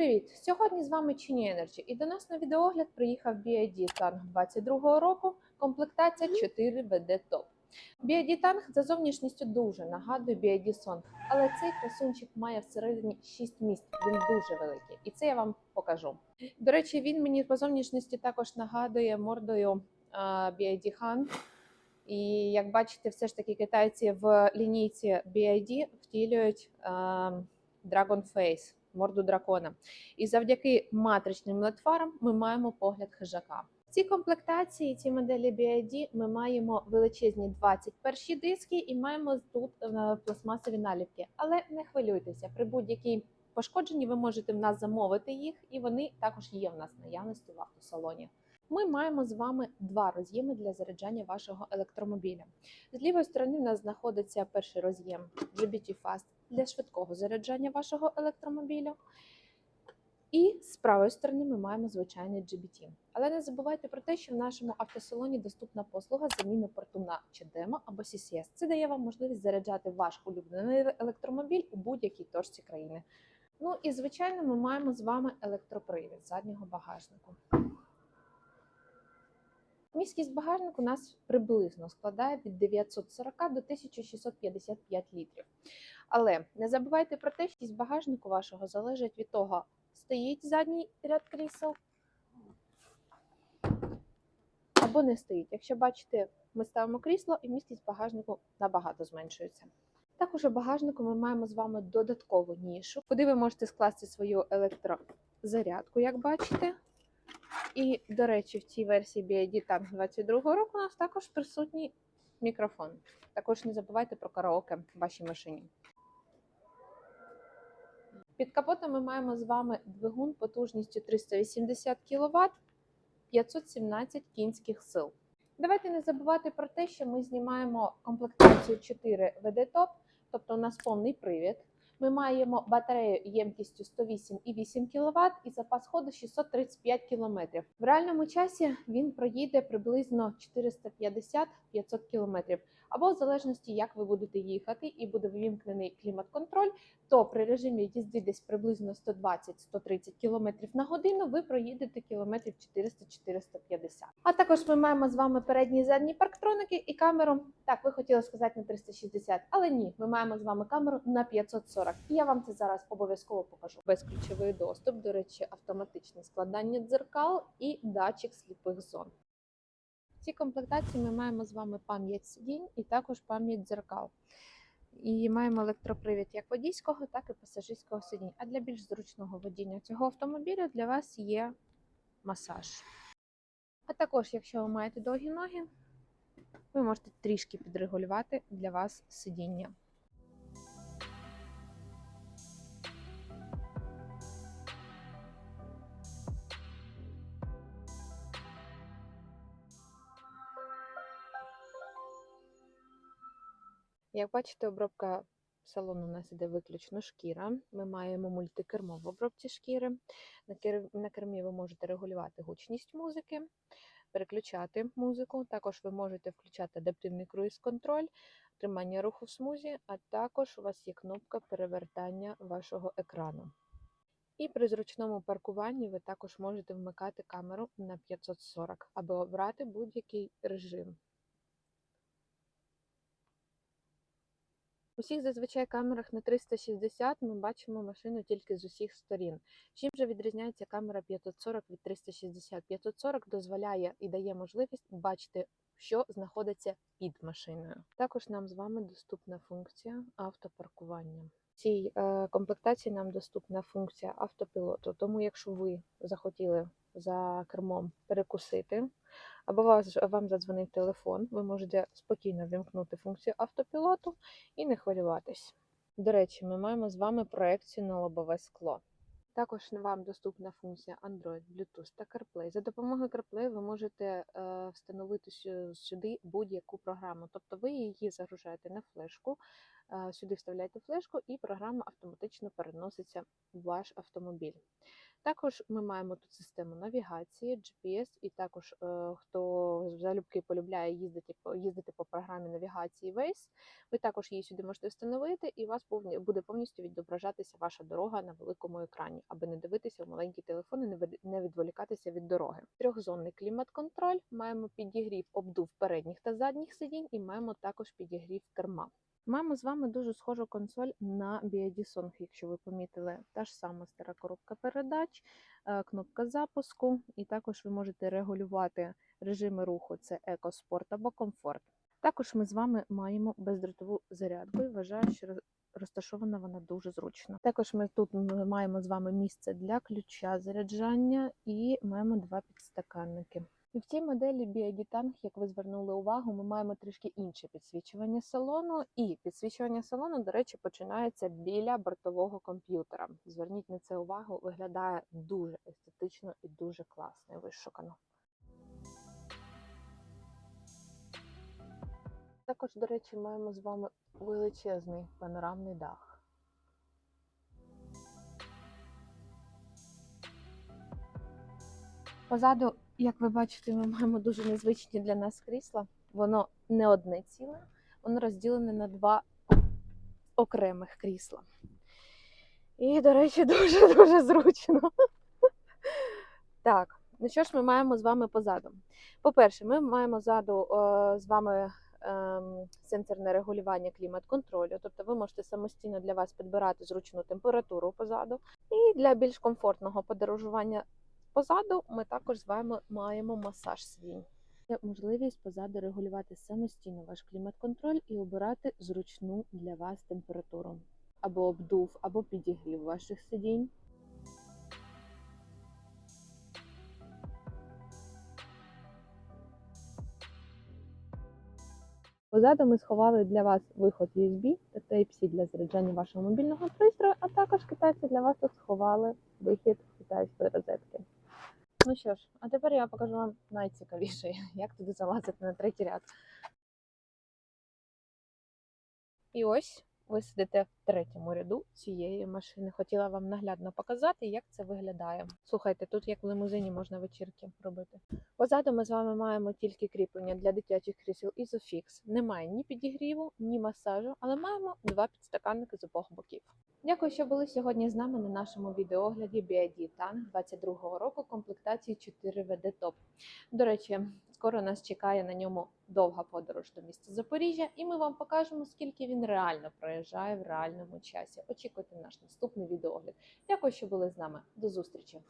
привіт! Сьогодні з вами Чині Energy і до нас на відеогляд приїхав BID Tang 22 року, комплектація 4 VD Top. BID Tang за зовнішністю дуже нагадує BID Song, але цей красунчик має всередині 6 місць, він дуже великий, і це я вам покажу. До речі, він мені по зовнішності також нагадує мордою BID Han. І як бачите, все ж таки китайці в лінійці BID втілюють Dragon Face, морду дракона. І завдяки матричним летфарам ми маємо погляд хижака. В цій комплектації, ці моделі BID, ми маємо величезні 21 диски і маємо тут е, пластмасові наліпки. Але не хвилюйтеся, при будь-якій пошкодженні ви можете в нас замовити їх, і вони також є в нас в наявності в автосалоні. Ми маємо з вами два роз'єми для заряджання вашого електромобіля. З лівої сторони у нас знаходиться перший роз'єм GBT Fast для швидкого заряджання вашого електромобіля. І з правої сторони ми маємо звичайний GBT. Але не забувайте про те, що в нашому автосалоні доступна послуга заміни порту на CHAdeMO або CCS. Це дає вам можливість заряджати ваш улюблений електромобіль у будь-якій точці країни. Ну і звичайно, ми маємо з вами електропривід заднього багажнику. Міськість багажнику у нас приблизно складає від 940 до 1655 літрів. Але не забувайте про те, що багажнику вашого залежить від того, стоїть задній ряд крісел або не стоїть. Якщо бачите, ми ставимо крісло і міськість багажнику набагато зменшується. Також у багажнику ми маємо з вами додаткову нішу, куди ви можете скласти свою електрозарядку, як бачите. І, до речі, в цій версії BID Tank 22 року у нас також присутній мікрофон. Також не забувайте про караоке в вашій машині. Під капотом ми маємо з вами двигун потужністю 380 кВт, 517 кінських сил. Давайте не забувати про те, що ми знімаємо комплектацію 4 VD Top, тобто у нас повний привід. Ми маємо батарею ємкістю 108,8 кВт і запас ходу 635 км. В реальному часі він проїде приблизно 450-500 км. Або в залежності, як ви будете їхати, і буде ввімкнений клімат-контроль, то при режимі їзди десь приблизно 120-130 км на годину ви проїдете кілометрів 400-450. А також ми маємо з вами передні і задні парктроники і камеру. Так, ви хотіли сказати на 360, але ні, ми маємо з вами камеру на 540. І я вам це зараз обов'язково покажу. Безключовий доступ, до речі, автоматичне складання дзеркал і датчик сліпих зон. В цій комплектації ми маємо з вами пам'ять сидінь і також пам'ять дзеркал. І маємо електропривід як водійського, так і пасажирського сидіння. А для більш зручного водіння цього автомобіля для вас є масаж. А також, якщо ви маєте довгі ноги, ви можете трішки підрегулювати для вас сидіння. Як бачите, обробка салону у нас іде виключно шкіра. Ми маємо мультикермо в обробці шкіри. На кермі ви можете регулювати гучність музики, переключати музику. Також ви можете включати адаптивний круїз-контроль, тримання руху в смузі, а також у вас є кнопка перевертання вашого екрану. І при зручному паркуванні ви також можете вмикати камеру на 540, аби обрати будь-який режим. У всіх зазвичай камерах на 360 ми бачимо машину тільки з усіх сторін. Чим же відрізняється камера 540 від 360? 540 дозволяє і дає можливість бачити, що знаходиться під машиною. Також нам з вами доступна функція автопаркування. В цій е, комплектації нам доступна функція автопілоту. Тому, якщо ви захотіли за кермом перекусити, або вас, вам задзвонив телефон, ви можете спокійно вімкнути функцію автопілоту і не хвилюватись. До речі, ми маємо з вами проекцію на лобове скло. Також вам доступна функція Android, Bluetooth та CarPlay. За допомогою CarPlay ви можете е, встановити сюди будь-яку програму. Тобто ви її загружаєте на флешку, е, сюди вставляєте флешку, і програма автоматично переноситься в ваш автомобіль. Також ми маємо тут систему навігації, GPS, і також е, хто залюбки полюбляє їздити їздити по програмі навігації Waze, ви також її сюди можете встановити, і у вас буде повністю відображатися ваша дорога на великому екрані, аби не дивитися в маленький телефон і не не відволікатися від дороги. Трьохзонний клімат-контроль, маємо підігрів обдув передніх та задніх сидінь, і маємо також підігрів керма. Маємо з вами дуже схожу консоль на BYD якщо ви помітили. Та ж сама стара коробка передач, е, кнопка запуску, і також ви можете регулювати режими руху: це екоспорт або комфорт. Також ми з вами маємо бездротову зарядку і вважаю, що розташована вона дуже зручно. Також ми тут маємо з вами місце для ключа заряджання і маємо два підстаканники. І в цій моделі BYD як ви звернули увагу, ми маємо трішки інше підсвічування салону. І підсвічування салону, до речі, починається біля бортового комп'ютера. Зверніть на це увагу, виглядає дуже естетично і дуже класно і вишукано. Також, до речі, маємо з вами величезний панорамний дах. Позаду, як ви бачите, ми маємо дуже незвичні для нас крісла. Воно не одне ціле, воно розділене на два окремих крісла. І, до речі, дуже-дуже зручно. Так, ну що ж ми маємо з вами позаду? По-перше, ми маємо ззаду е, з вами ем, сенсорне регулювання клімат-контролю, тобто ви можете самостійно для вас підбирати зручну температуру позаду. І для більш комфортного подорожування позаду ми також з вами маємо масаж сидінь. Є можливість позаду регулювати самостійно ваш клімат-контроль і обирати зручну для вас температуру або обдув, або підігрів ваших сидінь. Позаду ми сховали для вас виход USB та Type-C для заряджання вашого мобільного пристрою, а також китайці для вас тут сховали вихід китайської розетки. Ну що ж, а тепер я покажу вам найцікавіше, як туди залазити на третій ряд. І ось ви сидите в третьому ряду цієї машини. Хотіла вам наглядно показати, як це виглядає. Слухайте, тут як в лимузині можна вечірки робити. Позаду ми з вами маємо тільки кріплення для дитячих крісел Isofix. Немає ні підігріву, ні масажу, але маємо два підстаканники з обох боків. Дякую, що були сьогодні з нами на нашому відеогляді BID Tang 22-го року комплектації 4 VD Top. До речі, скоро нас чекає на ньому довга подорож до міста Запоріжжя, і ми вам покажемо, скільки він реально проїжджає в реальному часі. Очікуйте наш наступний відеогляд. Дякую, що були з нами. До зустрічі!